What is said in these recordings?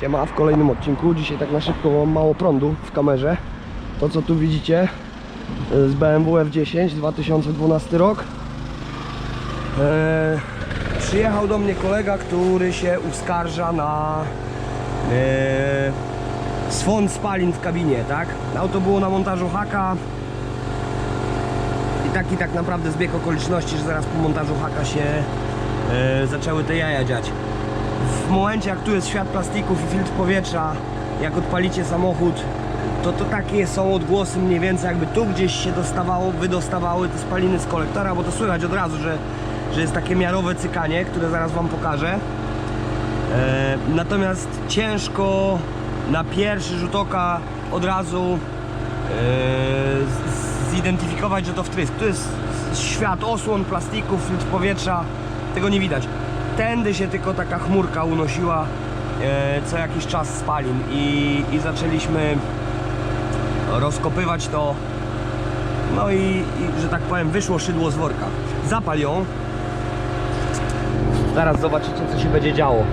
Siema, w kolejnym odcinku. Dzisiaj tak na szybko mam mało prądu w kamerze. To co tu widzicie y, z BMW F10 2012 rok. E, przyjechał do mnie kolega, który się uskarża na e, swon spalin w kabinie, tak? Auto było na montażu haka i taki tak naprawdę zbieg okoliczności, że zaraz po montażu haka się e, zaczęły te jaja dziać w momencie jak tu jest świat plastików i filtr powietrza, jak odpalicie samochód, to to takie są odgłosy mniej więcej jakby tu gdzieś się dostawało, wydostawały te spaliny z kolektora, bo to słychać od razu, że, że jest takie miarowe cykanie, które zaraz Wam pokażę. E, natomiast ciężko na pierwszy rzut oka od razu e, zidentyfikować, że to wtrysk. Tu jest świat osłon, plastików, filtr powietrza, tego nie widać. Tędy się tylko taka chmurka unosiła e, co jakiś czas spalin i, i zaczęliśmy rozkopywać to. No i, i, że tak powiem, wyszło szydło z worka. Zapal ją. Zaraz zobaczycie, co się będzie działo.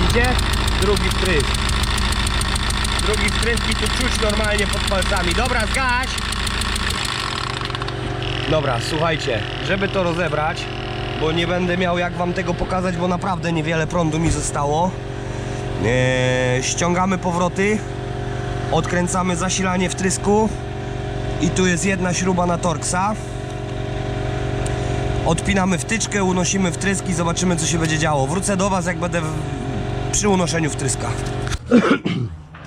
Widzicie? Drugi wtrysk. Drugi wtrysk i tu czuć normalnie pod palcami. Dobra, zgaś! Dobra, słuchajcie, żeby to rozebrać, bo nie będę miał jak wam tego pokazać, bo naprawdę niewiele prądu mi zostało. Eee, ściągamy powroty, odkręcamy zasilanie wtrysku i tu jest jedna śruba na Torxa. Odpinamy wtyczkę, unosimy wtrysk i zobaczymy co się będzie działo. Wrócę do was jak będę w... przy unoszeniu wtryska.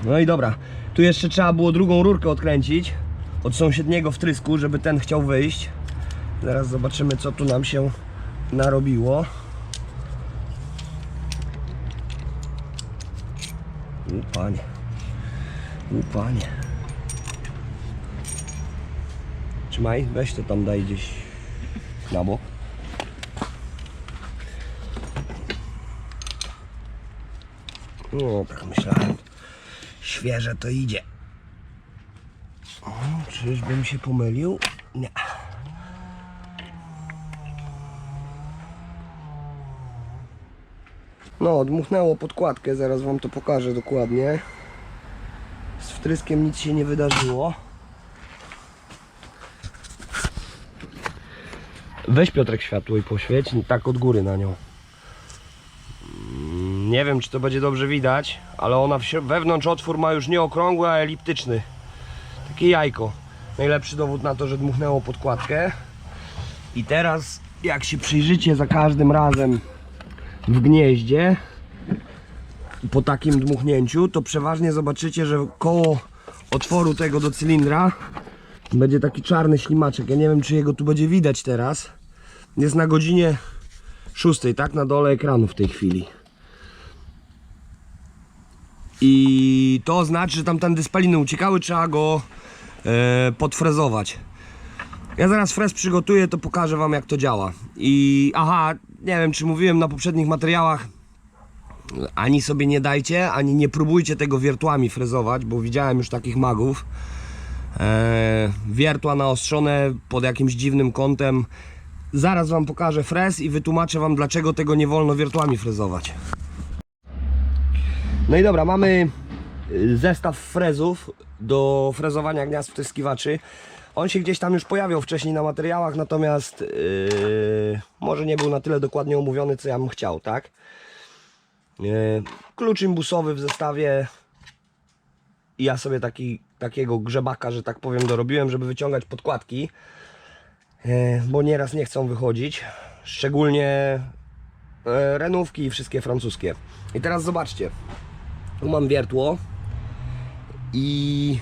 No i dobra, tu jeszcze trzeba było drugą rurkę odkręcić od sąsiedniego wtrysku, żeby ten chciał wyjść. Zaraz zobaczymy co tu nam się narobiło. U panie. U panie. Trzymaj, weź to tam daj gdzieś na bok. No, tak myślałem. Świeże to idzie. O, czyżbym się pomylił? Nie. No, odmuchnęło podkładkę, zaraz wam to pokażę dokładnie. Z wtryskiem nic się nie wydarzyło. Weź Piotrek światło i poświeć, tak od góry na nią. Nie wiem, czy to będzie dobrze widać, ale ona wewnątrz otwór ma już nie okrągły, a eliptyczny. Takie jajko. Najlepszy dowód na to, że dmuchnęło podkładkę. I teraz, jak się przyjrzycie za każdym razem w gnieździe, po takim dmuchnięciu, to przeważnie zobaczycie, że koło otworu tego do cylindra będzie taki czarny ślimaczek. Ja nie wiem, czy jego tu będzie widać teraz. Jest na godzinie 6, tak? Na dole ekranu w tej chwili. I to znaczy, że tamtędy spaliny uciekały, trzeba go e, podfrezować. Ja zaraz frez przygotuję, to pokażę wam jak to działa. I aha, nie wiem czy mówiłem na poprzednich materiałach, ani sobie nie dajcie, ani nie próbujcie tego wiertłami frezować, bo widziałem już takich magów. E, wiertła naostrzone pod jakimś dziwnym kątem. Zaraz wam pokażę frez i wytłumaczę wam dlaczego tego nie wolno wiertłami frezować. No i dobra, mamy y, zestaw frezów do frezowania gniazd wtryskiwaczy. On się gdzieś tam już pojawiał wcześniej na materiałach, natomiast yy, może nie był na tyle dokładnie omówiony, co ja bym chciał, tak? Yy, klucz imbusowy w zestawie. I ja sobie taki, takiego grzebaka, że tak powiem, dorobiłem, żeby wyciągać podkładki, yy, bo nieraz nie chcą wychodzić. Szczególnie e, renówki i wszystkie francuskie. I teraz zobaczcie. Tu mam wiertło i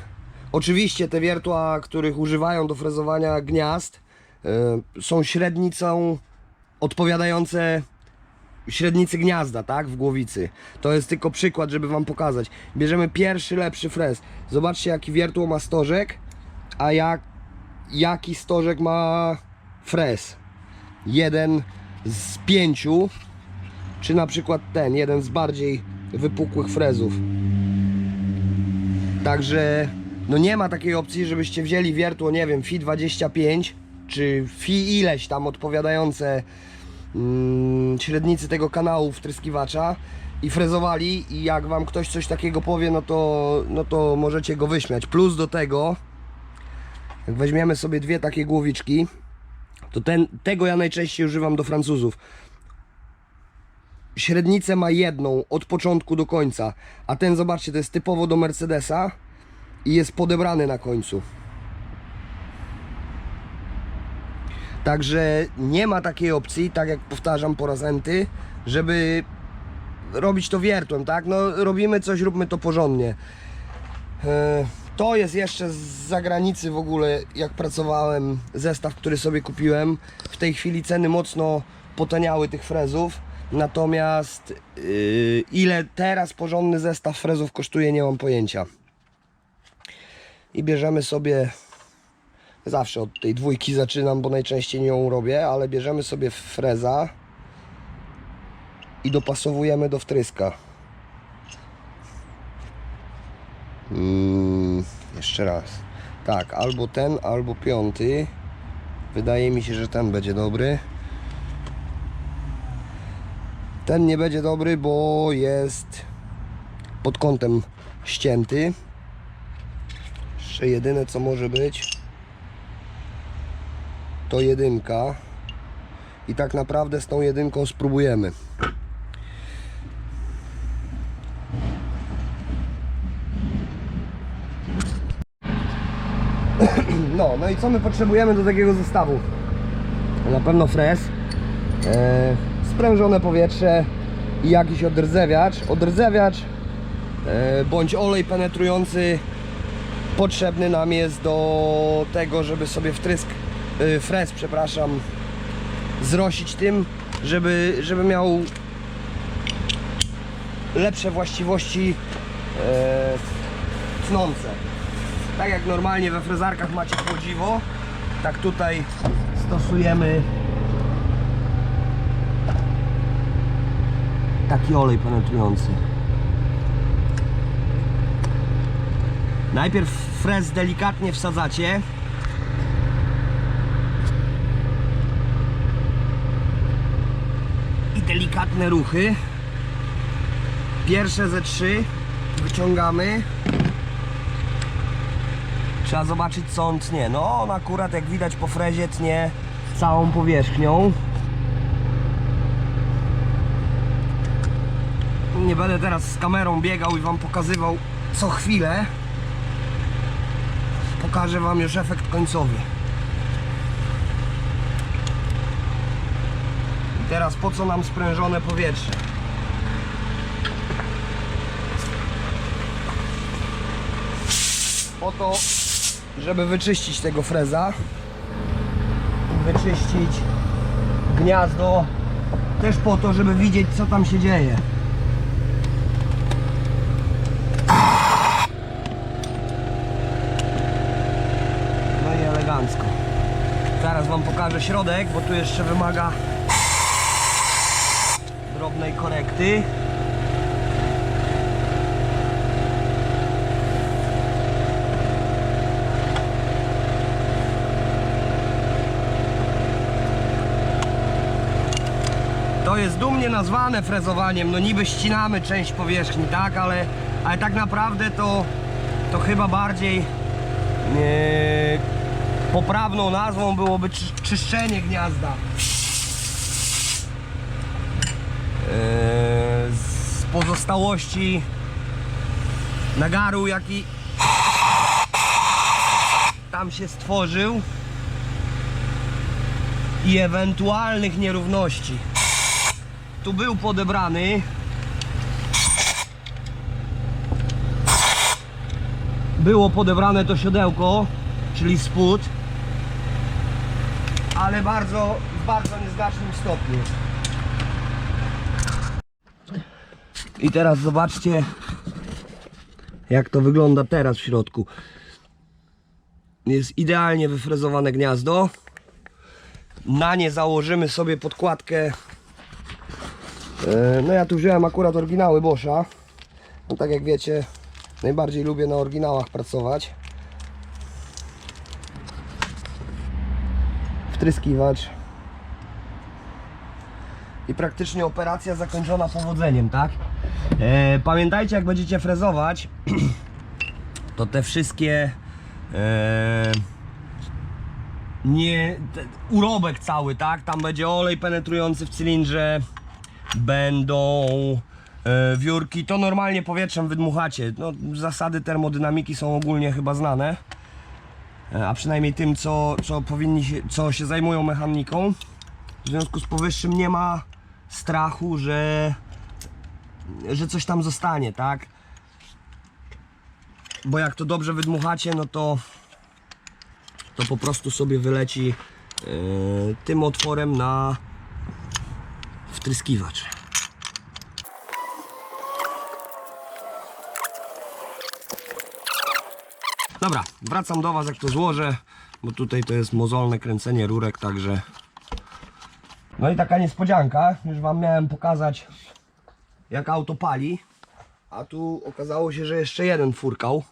oczywiście te wiertła, których używają do frezowania gniazd e, są średnicą odpowiadające średnicy gniazda, tak, w głowicy. To jest tylko przykład, żeby wam pokazać. Bierzemy pierwszy lepszy frez. Zobaczcie jaki wiertło ma stożek, a jak, jaki stożek ma frez. Jeden z pięciu, czy na przykład ten, jeden z bardziej wypukłych frezów. Także no nie ma takiej opcji, żebyście wzięli wiertło, nie wiem, FI 25 czy fi ileś tam odpowiadające mm, średnicy tego kanału wtryskiwacza i frezowali i jak wam ktoś coś takiego powie, no to, no to możecie go wyśmiać. Plus do tego, jak weźmiemy sobie dwie takie głowiczki, to ten, tego ja najczęściej używam do Francuzów. Średnicę ma jedną od początku do końca, a ten zobaczcie, to jest typowo do Mercedesa i jest podebrany na końcu. Także nie ma takiej opcji, tak jak powtarzam po raz enty, żeby robić to wiertłem, tak? No robimy coś, róbmy to porządnie. E, To jest jeszcze z zagranicy w ogóle, jak pracowałem, zestaw, który sobie kupiłem. W tej chwili ceny mocno potaniały tych frezów. Natomiast yy, ile teraz porządny zestaw frezów kosztuje, nie mam pojęcia. I bierzemy sobie, zawsze od tej dwójki zaczynam, bo najczęściej nią robię, ale bierzemy sobie freza i dopasowujemy do wtryska. Mm, jeszcze raz. Tak, albo ten, albo piąty. Wydaje mi się, że ten będzie dobry. Ten nie będzie dobry, bo jest pod kątem ścięty. Jeszcze jedyne co może być to jedynka. I tak naprawdę z tą jedynką spróbujemy. No, no i co my potrzebujemy do takiego zestawu? Na pewno frez, e, sprężone powietrze i jakiś odrdzewiacz. Odrdzewiacz e, bądź olej penetrujący potrzebny nam jest do tego, żeby sobie wtrysk, e, frez, przepraszam, zrosić tym, żeby, żeby miał lepsze właściwości e, tnące. Tak jak normalnie we frezarkach macie chłodziwo, tak tutaj stosujemy taki olej penetrujący. Najpierw frez delikatnie wsadzacie. I delikatne ruchy. Pierwsze ze trzy wyciągamy. Trzeba zobaczyć co on tnie. No on akurat jak widać po frezie tnie całą powierzchnią. Nie będę teraz z kamerą biegał i wam pokazywał co chwilę. Pokażę wam już efekt końcowy. I teraz po co nam sprężone powietrze? Po to, żeby wyczyścić tego freza wyczyścić gniazdo też po to, żeby widzieć co tam się dzieje no i elegancko. Zaraz wam pokażę środek, bo tu jeszcze wymaga drobnej korekty. To jest dumnie nazwane frezowaniem, no niby ścinamy część powierzchni, tak, ale, ale tak naprawdę to, to chyba bardziej e, poprawną nazwą byłoby czy, czyszczenie gniazda. E, z pozostałości nagaru, jaki tam się stworzył i ewentualnych nierówności tu był podebrany. Było podebrane to siodełko, czyli spód, ale bardzo, w bardzo nieznacznym stopniu. I teraz zobaczcie, jak to wygląda teraz w środku. Jest idealnie wyfrezowane gniazdo. Na nie założymy sobie podkładkę E, No ja tu wziąłem akurat oryginały Boscha. No tak jak wiecie, najbardziej lubię na oryginałach pracować. Wtryskiwacz. I praktycznie operacja zakończona powodzeniem, tak? E, pamiętajcie, jak będziecie frezować, to te wszystkie e, nie, te, urobek cały, tak? Tam będzie olej penetrujący w cylindrze, będą e, wiórki, to normalnie powietrzem wydmuchacie. No, zasady termodynamiki są ogólnie chyba znane, a przynajmniej tym, co, co powinni się, co się zajmują mechaniką. W związku z powyższym nie ma strachu, że, że coś tam zostanie, tak? Bo jak to dobrze wydmuchacie, no to to po prostu sobie wyleci e, tym otworem na wtryskiwacz. Dobra, wracam do Was jak to złożę, bo tutaj to jest mozolne kręcenie rurek, także... No i taka niespodzianka, już Wam miałem pokazać jak auto pali, a tu okazało się, że jeszcze jeden furkał.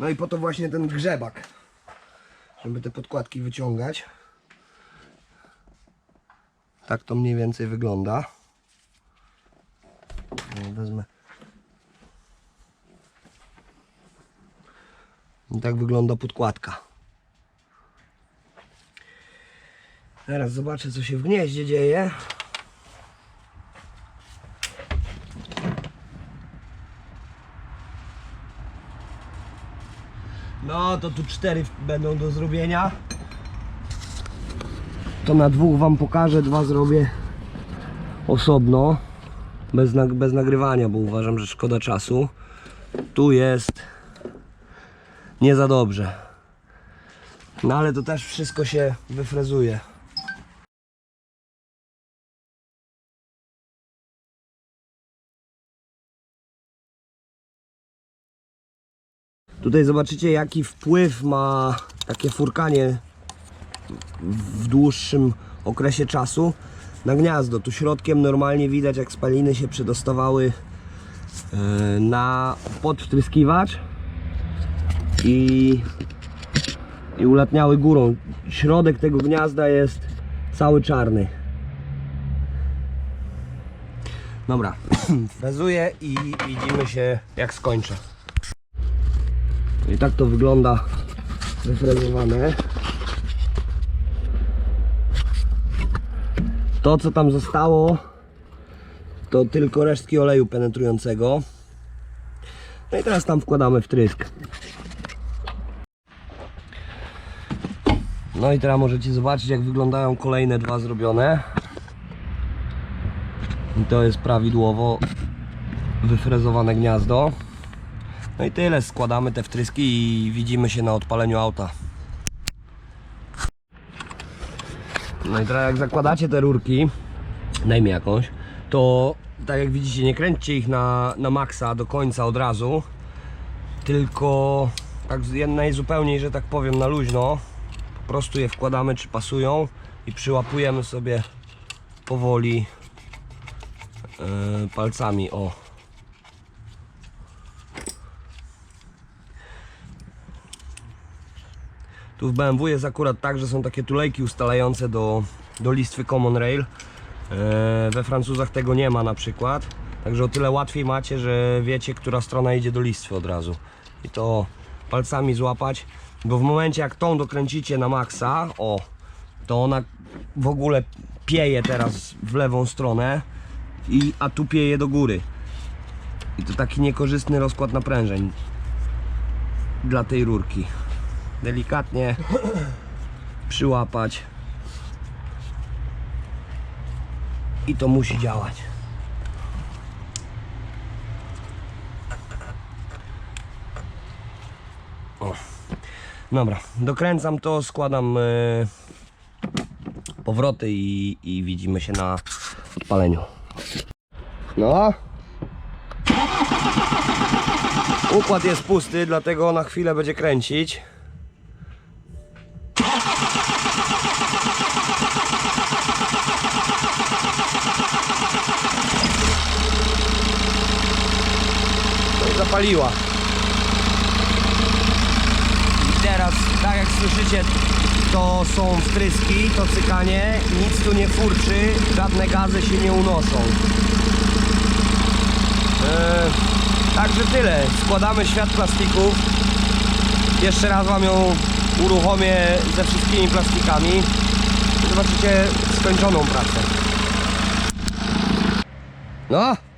No i po to właśnie ten grzebak, żeby te podkładki wyciągać. Tak to mniej więcej wygląda. Wezmę. I tak wygląda podkładka. Teraz zobaczę co się w gnieździe dzieje. No to tu cztery będą do zrobienia. To na dwóch wam pokażę, dwa zrobię osobno. Bez, bez nagrywania, bo uważam, że szkoda czasu. Tu jest nie za dobrze. No ale to też wszystko się wyfrezuje. Tutaj zobaczycie jaki wpływ ma takie furkanie w dłuższym okresie czasu na gniazdo. Tu środkiem normalnie widać jak spaliny się przedostawały e, na podwtryskiwacz i, i ulatniały górą. Środek tego gniazda jest cały czarny. Dobra, frezuję i widzimy się jak skończę. I tak to wygląda wyfrezowane. To co tam zostało to tylko resztki oleju penetrującego. No i teraz tam wkładamy wtrysk. No i teraz możecie zobaczyć jak wyglądają kolejne dwa zrobione. I to jest prawidłowo wyfrezowane gniazdo. No i tyle, składamy te wtryski i widzimy się na odpaleniu auta. No i teraz jak zakładacie te rurki, daj mi jakąś, to tak jak widzicie nie kręćcie ich na, na maksa do końca od razu, tylko tak najzupełniej, że tak powiem na luźno, po prostu je wkładamy czy pasują i przyłapujemy sobie powoli e, palcami, o. Tu w BMW jest akurat tak, że są takie tulejki ustalające do, do listwy Common Rail. E, we Francuzach tego nie ma na przykład. Także o tyle łatwiej macie, że wiecie, która strona idzie do listwy od razu. I to palcami złapać, bo w momencie jak tą dokręcicie na maksa, o, to ona w ogóle pieje teraz w lewą stronę, i, a tu pieje do góry. I to taki niekorzystny rozkład naprężeń dla tej rurki delikatnie przyłapać i to musi działać. O. Dobra, dokręcam to, składam e, powroty i, i widzimy się na odpaleniu. No. Układ jest pusty, dlatego na chwilę będzie kręcić. Paliła. I teraz, tak jak słyszycie, to są wtryski, to cykanie, nic tu nie furczy, żadne gazy się nie unoszą. Eee, także tyle. Składamy świat plastików. Jeszcze raz Wam ją uruchomię ze wszystkimi plastikami. Zobaczycie skończoną pracę. No.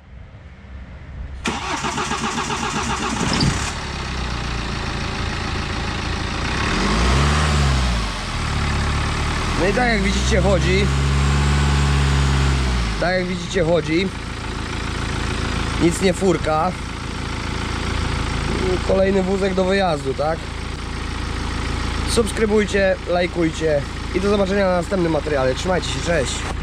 Tak jak widzicie chodzi. Tak jak widzicie chodzi. Nic nie furka. Kolejny wózek do wyjazdu, tak? Subskrybujcie, lajkujcie i do zobaczenia na następnym materiale. Trzymajcie się, cześć!